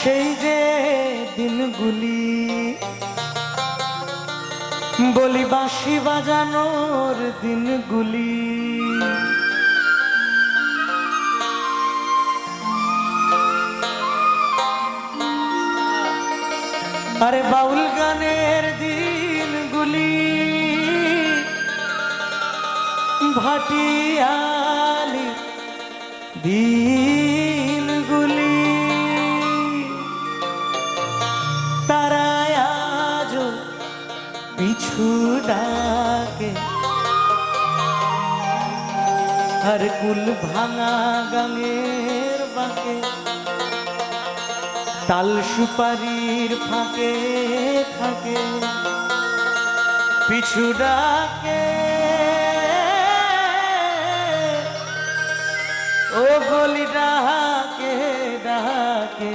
সেই যে দিনগুলি বলি বাঁশি বাজানোর দিনগুলি। আরে বাউল গানের দিনগুলি ভাটিয়ালি দিনগুলি পিছু ডাকে। আর কুল ভাঙা গাঙের বাঁকে। তাল সুপারির ফাঁকে ফাঁকে পিছু ডাকে। ও গলি ডাকে ডাকে।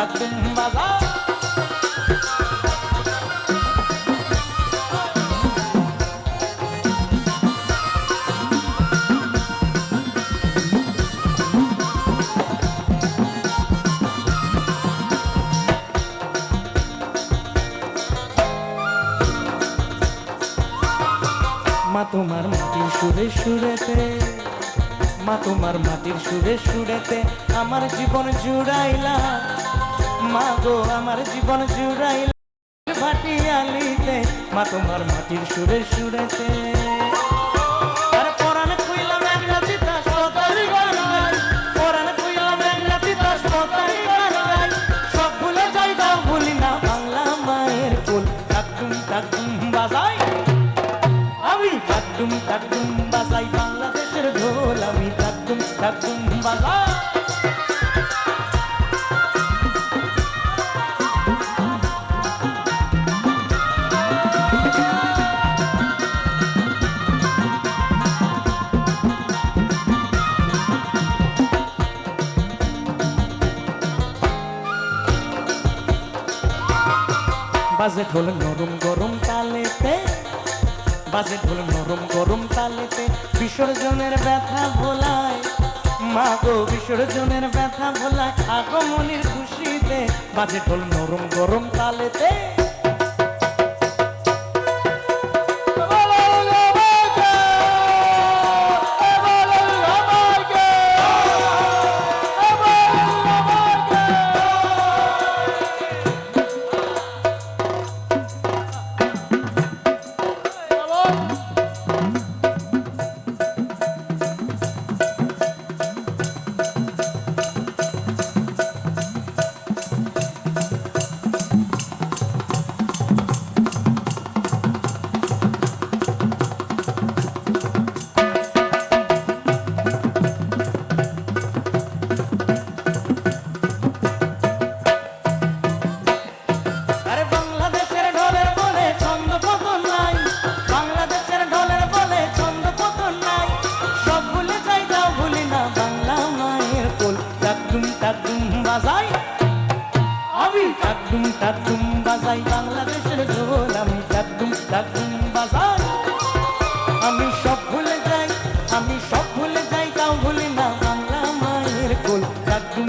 টাকুম বাজাই মা তোমার মাটির সুরে সুরেতে, মা তোমার মাটির সুরে সুরেতে আমার জীবন জুড়াইলা। মা গো আমার জীবন জুড়াইল ভাটিয়ালিতে মা তোমার মাটির সুরে সুরেতে। বাজে ঢোল নরম গরম তালেতে, বাজে ঢোল নরম গরম তালেতে, বিসর্জনের ব্যথা ভোলায়। মা গো, বিসর্জনের ব্যথা ভোলায়, আগমনির খুশিতে বাজে ঢোল নরম গরম তালেতে বাজাই। আমি টাকডুম টাকডুম বাজাই, বাংলাদেশের ঢোল আমি টাকডুম বাজাই। আমি সব ভুলে যাই, আমি সব ভুলে যাই, তাও ভুলি না বাংলা মায়ের কোল। টাকডুম